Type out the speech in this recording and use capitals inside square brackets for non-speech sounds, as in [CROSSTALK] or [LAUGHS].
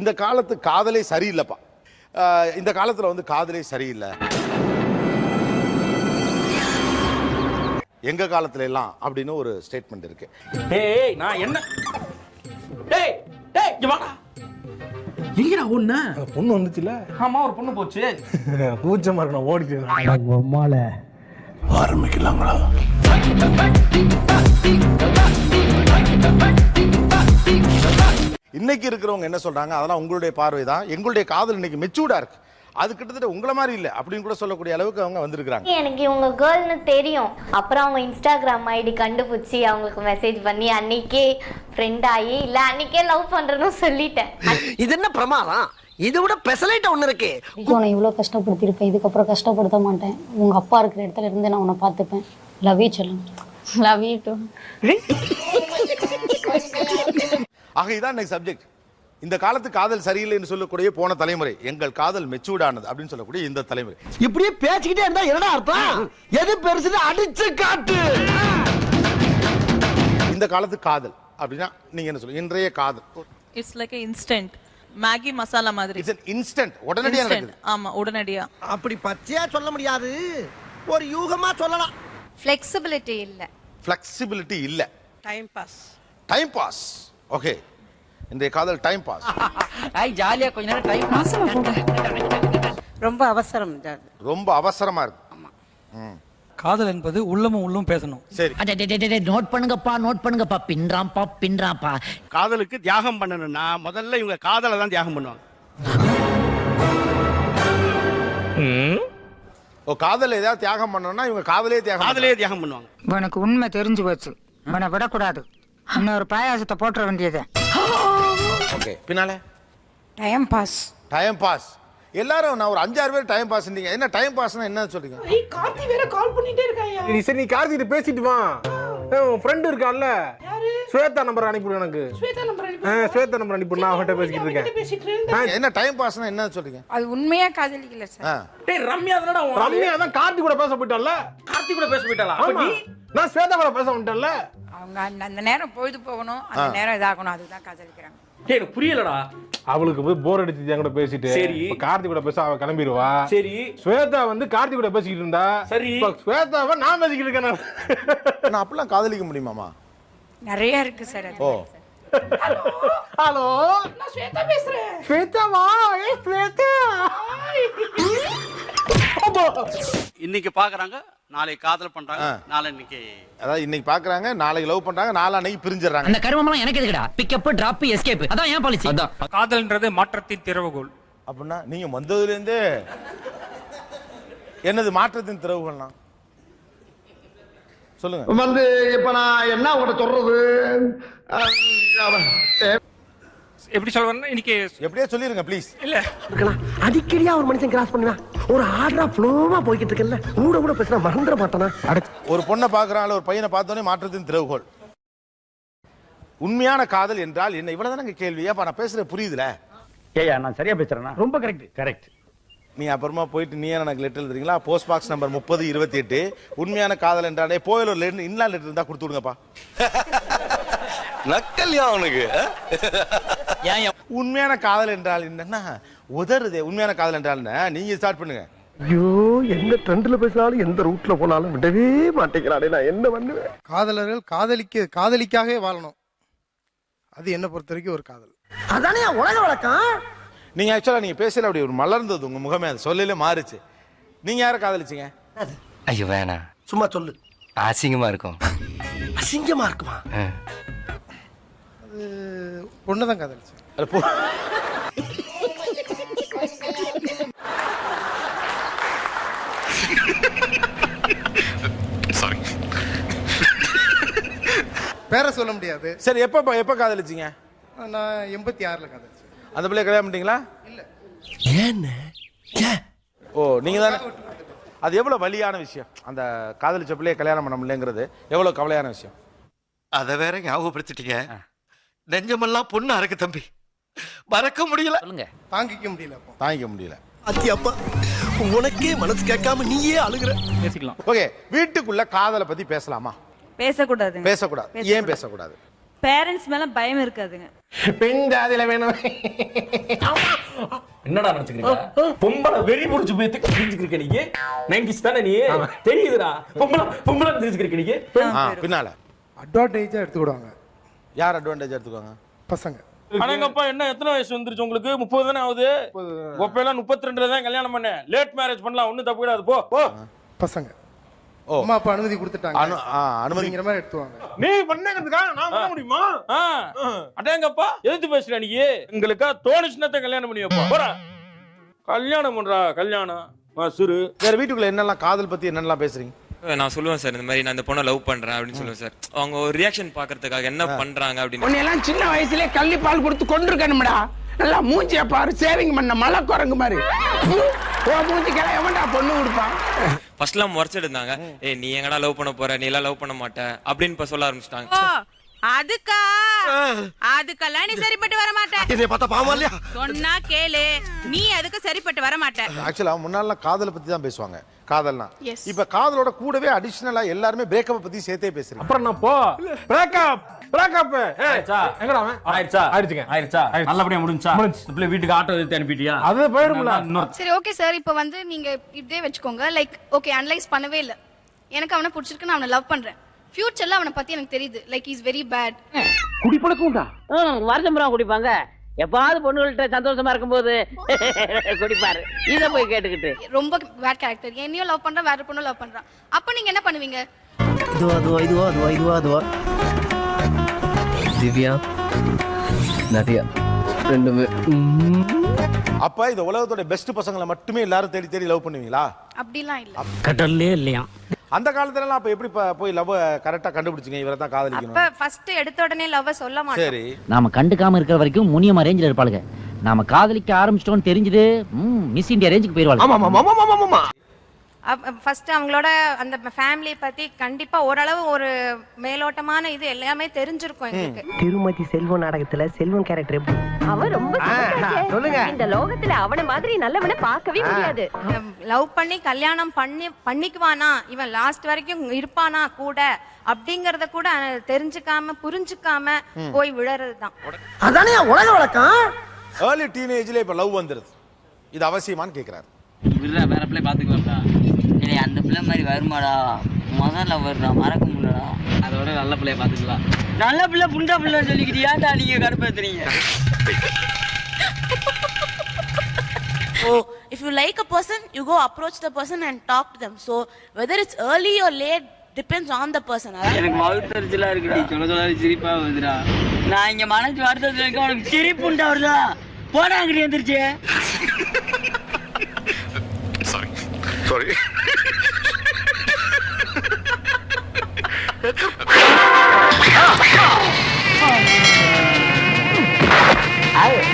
இந்த காலத்து காதலே சரியில்லைப்பா. இந்த காலத்துல வந்து காதலே சரியில்லை. எங்க காலத்துல எல்லாம் அப்படின்னு ஒரு ஸ்டேட்மெண்ட் இருக்கு. டேய் நான் என்ன? டேய் டேய் இங்க வாடா. எங்கடா ஒண்ணு பொண்ணு வந்துச்சுல. ஆமா ஒரு பொண்ணு போச்சு. [LAUGHS] கூச்சமா இருக்கு நான் உம்மால இன்னைக்கு இருக்கிறவங்க என்ன சொல்றாங்க? அதெல்லாம் உங்களுடைய பார்வை தான் எங்களுடைய காதல் இன்னைக்கு மெச்சூர்டா இருக்கு. அது கிட்டத்தட்ட உங்களை மாதிரி இல்லை. அப்படின்னு கூட சொல்லக்கூடிய அளவுக்கு அவங்க வந்திருக்கிறாங்க. எனக்கு இவங்க கேர்ள்னு தெரியும். அப்புறம் அவங்க இன்ஸ்டாகிராம் ஐடி கண்டுபிடிச்சி அவங்களுக்கு மெசேஜ் பண்ணி அன்னைக்கே ஃப்ரெண்ட் ஆகி இல்ல அன்னைக்கே லவ் பண்றேன்னு சொல்லிட்டேன். [LAUGHS] இது என்ன பிரமாதம்? இதை விட பெசலைட் ஒண்ணு இருக்கு. உன்னை இவ்வளோ கஷ்டப்படுத்தியிருப்பேன். இதுக்கப்புறம் கஷ்டப்படுத்த மாட்டேன். உங்கள் அப்பா இருக்கிற இடத்துல இருந்து நான் உன்னை பார்த்துப்பேன். லவ் யூ சொல்லுங்க லவ் யூ டூ ஆக இதான் இன்னைக்கு சப்ஜெக்ட் இந்த காலத்து காதல் சரியில்லைன்னு சொல்லக்கூடிய போன தலைமுறை எங்கள் காதல் மெச்சூர்டானது அப்படின்னு சொல்லக்கூடிய இந்த தலைமுறை. இப்படியே பேசிக்கிட்டே இருந்தா என்னடா அர்த்தம்? எது பெருசுன்னு அடிச்சு காட்டு. இந்த காலத்து காதல் அப்படின்னா நீங்க என்ன சொல்லுங்க இன்றைய காதல். It's like instant Maggi masala மாதிரி. இட்ஸ் an இன்ஸ்டன்ட் உடனடியா. நடக்குது. ஆமா உடனடியா. அப்படி பச்சையா சொல்ல முடியாது. ஒரு யூகமா சொல்லலாம். ஃபிளெக்சிபிலிட்டி இல்ல. ஃபிளெக்சிபிலிட்டி இல்ல. Time pass time pass okay இன்றைய காதல் டைம் பாஸ் ஐய் ஜாலியா கொஞ்ச நேரம் டைம் ரொம்ப அவசரம் ரொம்ப அவசரமா இருக்கு. காதல் என்பது உள்ளமும் உள்ளும் பேசணும். சரி. நோட் பண்ணுங்கப்பா நோட் பண்ணுங்கப்பா. பின்றாம்பா பின்றாம்பா காதலுக்கு தியாகம் பண்ணணும்னா முதல்ல இவங்க காதலை தான் தியாகம் பண்ணுவாங்க. ஓ காதல் ஏதாவது தியாகம் பண்ணணும்னா இவங்க காதலே தியாகம் காதலே தியாகம் பண்ணுவாங்க. உனக்கு உண்மை தெரிஞ்சு போச்சு. உன்னை விடக்கூடாது. இன்னொரு பாயாசத்தை போட்டுற வேண்டியது. ஓகே பின்னால. டைம் பாஸ் டைம் பாஸ் எல்லாரும் நான் ஒரு அஞ்சாறு பேர் டைம் பாஸ் என்ன டைம் பாஸ்னா என்ன சொல்றீங்க? நீ சரி நீ கார்த்திகிட்ட பேசிட்டு வா. உன் ஃப்ரெண்ட் இருக்கான்ல? ஸ்வேதா நம்பர் அனுப்பிவிடு எனக்கு. ஸ்வேதா நம்பர் அனுப்பிவிடு. நான் அவன்கிட்ட பேசிக்கிட்டு இருக்கேன். என்ன டைம் பாஸ்னா என்ன சொல்றீங்க அது உண்மையா காதலிக்கல சார். டேய் ரம்யா தானடா. ரம்யா தான் கார்த்தி கூட பேச போயிட்டான்ல? கார்த்தி கூட பேச போயிட்டாளா? அப்ப ஆமா நீ? நான் ஸ்வேதா கூட பேச வந்துட்டேன்ல. அவங்க அந்த அந்த நேரம் பொழுது போகணும். அந்த நேரம் இதாகணும். அதுதான் காதலிக்கிறாங்க. டேய் எனக்கு புரியலடா. அவளுக்கு போய் போர் அடிச்சு என் கூட பேசிட்டு சரி. இப்ப கார்த்தி கூட பேச அவ கிளம்பிடுவா. சரி. ஸ்வேதா வந்து கார்த்தி கூட பேசிக்கிட்டு இருந்தா சரி. இப்ப ஸ்வேதாவை நான் பேசிக்கிட்டு இருக்கேன் நான். நான் அப்படிலாம் காதலிக்க முடியுமாமா நிறைய இருக்கு சார் அது. ஓ. ஹலோ. நான் ஸ்வேதா பேசுறேன். ஸ்வேதாவா ஏ ஸ்வேதா. இன்னைக்கு பாக்குறாங்க நாளை காதல் பண்றாங்க நாளை இன்னைக்கு அதாவது இன்னைக்கு பாக்குறாங்க நாளைக்கு லவ் பண்றாங்க நாளான்னைக்கு பிரிஞ்சிடறாங்க. அந்த கர்மம்லாம் எனக்கு எதுக்குடா? பிக்கப் டிராப் எஸ்கேப் அதான் ஏன் பாலிசி அதான். காதல்ன்றது மாற்றத்தின் திறவுகோல் அப்படின்னா நீங்க வந்ததுல இருந்தே என்னது மாற்றத்தின் திறவுகள்னா? சொல்லுங்க. வந்து இப்ப நான் என்ன உங்கள்ட்ட சொல்றது? எப்படி சொல்றேன்னா இன்னைக்கு எப்படியே சொல்லிருங்க ப்ளீஸ் இல்ல. அடிக்கடியா ஒரு மனுஷன் கிராஸ் பண்ணுவேன். ஒரு ஆர்டரா ஃப்ளோவா போய்கிட்டு இருக்கல கூட கூட பேசினா மறந்துட மாட்டானா? ஒரு பொண்ணை பார்க்கறாங்கள ஒரு பையனை பார்த்தோன்னே மாற்றத்தின் திறவுகோல் உண்மையான காதல் என்றால் என்ன? இவ்வளவுதானங்க கேள்வி? அப்ப நான் பேசுறது புரியுதுல? ஏயா நான் சரியா பேசுறேனா? ரொம்ப கரெக்ட் கரெக்ட் நீ அப்புறமா போயிட்டு நீ எனக்கு லெட்டர் எழுதுறீங்களா? போஸ்ட் பாக்ஸ் நம்பர் முப்பது இருபத்தி எட்டு. உண்மையான காதல் என்றாலே போயில் ஒரு லெட்டர் இன்லா லெட்டர் இருந்தா கொடுத்து விடுங்கப்பா. நக்கல்யா அவனுக்கு. உண்மையான காதல் என்றால் என்னன்னா உதறுதே. உண்மையான காதல் என்றால் என்ன? நீங்க ஸ்டார்ட் பண்ணுங்க. ஐயோ எந்த ட்ரெண்ட்ல பேசினாலும் எந்த ரூட்ல போனாலும் விடவே மாட்டேங்கிறானே நான் என்ன பண்ணுவேன்? காதலர்கள் காதலிக்க காதலிக்காகவே வாழணும். அது என்ன பொறுத்த வரைக்கும் ஒரு காதல். அதானே உலக வழக்கம்? நீங்க ஆக்சுவலா நீங்க பேசல அப்படி ஒரு மலர்ந்தது உங்க முகமே அது சொல்லல மாறுச்சு. நீங்க யாரை காதலிச்சீங்க? ஐயோ வேணாம். சும்மா சொல்லு. அசிங்கமா இருக்கும். அசிங்கமா இருக்குமா? பொண்ணு தான் காதலிச்சு அது போ- பேர சொல்ல முடியாது. சரி எப்ப எப்ப காதலிச்சீங்க? நான் எண்பத்தி ஆறுல காதலிச்சேன். அந்த பிள்ளைய கல்யாணம் பண்ணிட்டீங்களா? ஏன்னு? ஏன் ஓ நீங்க தானே அது எவ்வளவு வலியான விஷயம்? அந்த காதலிச்ச பிள்ளைய கல்யாணம் பண்ண முடியலங்கிறது எவ்வளவு கவலையான விஷயம்? அத வேற ஞாபகப்படுத்திட்டீங்க. நெஞ்சமெல்லாம் பொண்ணு அறக்கு தம்பி. மறக்க முடியல. சொல்லுங்க. தாங்கிக்க முடியல அப்போ. தாங்கிக்க முடியல. அத்தி அப்பா உனக்கே மனசு கேட்காம நீயே அழுகுற. பேசிக்கலாம். ஓகே வீட்டுக்குள்ள காதலை பத்தி பேசலாமா? பேசக்கூடாது பேசக்கூடாது. ஏன் பேசக்கூடாது. பேரண்ட்ஸ் மேல பயம் இருக்காதுங்க. பெண் ஜாதியில வேணும். என்னடா நினைச்சுக்கிறீங்க? பொம்பளை வெறி புடிச்சு போய் தெரிஞ்சுக்கிறீங்க நீங்க நைன்டிஸ் தானே நீ? தெரியுதுடா. பொம்பளை பொம்பளை தெரிஞ்சுக்கிறீங்க பின்னால. அட்வான்டேஜா எடுத்துக்கிடுவாங்க. யார் அட்வான்டேஜ் எடுத்துக்கோங்க பசங்க. அடங்கப்பா என்ன எத்தனை வயசு வந்துருச்சு உங்களுக்கு? முப்பது தானே ஆகுது? ஒப்பையெல்லாம் முப்பத்தி ரெண்டுல தான் கல்யாணம் பண்ணேன். லேட் மேரேஜ் பண்ணலாம் ஒண்ணும் தப்பு கிடையாது. போ போ. பசங்க. ஓ. அம்மா அப்பா அனுமதி கொடுத்துட்டாங்க. அனு ஆ, அனுமதி. மாதிரி எடுத்துவாங்க. நீ பண்ணங்கிறதுக்காக நான் பண்ண முடியுமா? அடேங்கப்பா எதிர்த்து பேசுற நீ? எங்களுக்கா தோணுச்சுன்னா கல்யாணம் பண்ணி வைப்பா போடா. கல்யாணம் பண்றா கல்யாணம். மசுரு. வேற வீட்டுக்குள்ள என்னெல்லாம் காதல் பத்தி என்னெல்லாம் பேசுறீங்க? நான் சொல்லுவேன் சார் இந்த மாதிரி நான் இந்த பொண்ணை லவ் பண்றேன் அப்படின்னு சொல்லுவேன் சார். அவங்க ஒரு ரியாக்ஷன் பாக்குறதுக்காக என்ன பண்றாங்க அப்படின்னு. உன்னையெல்லாம் சின்ன வயசுலயே கள்ளி பால் கொடுத்து கொண்டிருக்கணும்டா நல்லா மூஞ்சிய பாரு சேவிங் பண்ண மலை குரங்கு மாதிரி ஓ மூஞ்சிக்கெல்லாம் எவன்டா பொண்ணு கொடுப்பான் ஃபர்ஸ்ட்லாம் முறைச்சிட்டு இருந்தாங்க ஏய் நீ எங்கடா லவ் பண்ண போற? நீ எல்லாம் லவ் பண்ண மாட்ட அப்படின்னு இப்ப சொல்ல ஆரம்பிச்சிட்டாங்க. அதுக்கா அதுக்கெல்லாம் நீ சரிப்பட்டு வர மாட்ட இதை பார்த்தா பாவம் இல்லையா? சொன்னா கேளு. நீ அதுக்கு சரிப்பட்டு வர மாட்ட ஆக்சுவலா முன்னாடிலாம் காதலை பத்தி தான் பேசுவாங்க. காதல்னா. இப்ப காதலோட கூடவே அடிஷனலா எல்லாருமே பிரேக்கப் பத்தி சேர்த்தே பேசுறீங்க. அப்புறம் நான் போ. பிரேக்கப் பிரேக்கப் ஆயிடுச்சா? எங்கடா அவன்? ஆயிடுச்சா? ஆயிடுச்சுங்க. ஆயிடுச்சா? ஆயிடுச்சு. நல்லபடியா முடிஞ்சா? முடிஞ்சுச்சு. இந்த பிள்ளை வீட்டுக்கு ஆட்டோ எடுத்து அனுப்பிட்டியா? அது போயிடும்ல இன்னொரு சரி ஓகே சார் இப்போ வந்து நீங்க இதே வச்சுக்கோங்க. லைக் ஓகே அனலைஸ் பண்ணவே இல்லை. எனக்கு அவனை பிடிச்சிருக்கு நான் அவனை லவ் பண்றேன். ஃபியூச்சர்ல அவனை பத்தி எனக்கு தெரியுது. லைக் இஸ் வெரி பேட் வருஷம் பூரா குடிப்பாங்க. எப்பாவது பொண்ணுகள்கிட்ட சந்தோஷமா இருக்கும்போது [LAUGHS] குடிப்பாரு. இத போய் கேட்டுக்கிட்டு. ரொம்ப பேட் கேரக்டர் என்னையும் லவ் பண்றான் வேற பொண்ணும் லவ் பண்றான் அப்ப நீங்க என்ன பண்ணுவீங்க? இதுவா அதுவா இதுவா அதுவா இதுவா அதுவா திவ்யா நதியா ரெண்டுமே. அப்ப இந்த உலகத்தோட பெஸ்ட் பசங்களை மட்டுமே எல்லாரும் தேடி தேடி லவ் பண்ணுவீங்களா? அப்படிலாம் இல்ல. கடல்லே இல்லையா அந்த காலத்துல எல்லாம் அப்ப எப்படி போய் லவ் கரெக்டா கண்டுபிடிச்சீங்க? இவரை தான் காதலிக்கணும். ஃபர்ஸ்ட் எடுத்த உடனே லவ் சொல்ல சரி. நாம கண்டுக்காம இருக்கிற வரைக்கும் முனியமா ரேஞ்சில் இருப்பாளுங்க. நாம காதலிக்க ஆரம்பிச்சிட்டோம்னு தெரிஞ்சது மிஸ் இந்தியா ரேஞ்சுக்கு போயிருவாங்க ஃபர்ஸ்ட் அவங்களோட அந்த ஃபேமிலியை பத்தி கண்டிப்பா ஓரளவு ஒரு மேலோட்டமான இது எல்லாமே தெரிஞ்சிருக்கும் எங்களுக்கு. திருமதி செல்வம் நாடகத்துல செல்வம் கேரக்டர் எப்படி? அவன் ரொம்ப சொல்லுங்க. இந்த லோகத்துல அவன மாதிரி நல்லவனை பார்க்கவே முடியாது. லவ் பண்ணி கல்யாணம் பண்ணி பண்ணிக்குவானா? இவன் லாஸ்ட் வரைக்கும் இருப்பானா கூட? அப்படிங்கறத கூட தெரிஞ்சுக்காம புரிஞ்சுக்காம போய் விழறது தான் அதானே உலக வழக்கம்? ஏர்லி டீனேஜ்ல இப்ப லவ் வந்துருது. இது அவசியமான்னு கேக்குறாரு. வேற பிள்ளை பாத்துக்கலாம்டா அந்த பிள்ளை மாதிரி வருமாடா? முதல்ல வருடா மறக்க முடியலடா. அதோட நல்ல பிள்ளைய பாத்துக்கலாம் நல்ல பிள்ளை புண்டா பிள்ளை சொல்லிக்கிட்டு ஏன்டா நீங்க கடுப்பேத்துறீங்க. So, if you like a person, you go approach the person and talk to them. So, whether it's early or late depends on the person. எனக்கு மவுத்தரிச்சலா இருக்குடா சொல்ல சொல்ல சிரிப்பா வருதுடா. நான் இங்க மனசு வருத்தத்துல இருக்க உனக்கு சிரிப்பு உண்டா வருதா? போடா அங்கிட்டு எந்திரிச்சு. সরি [LAUGHS]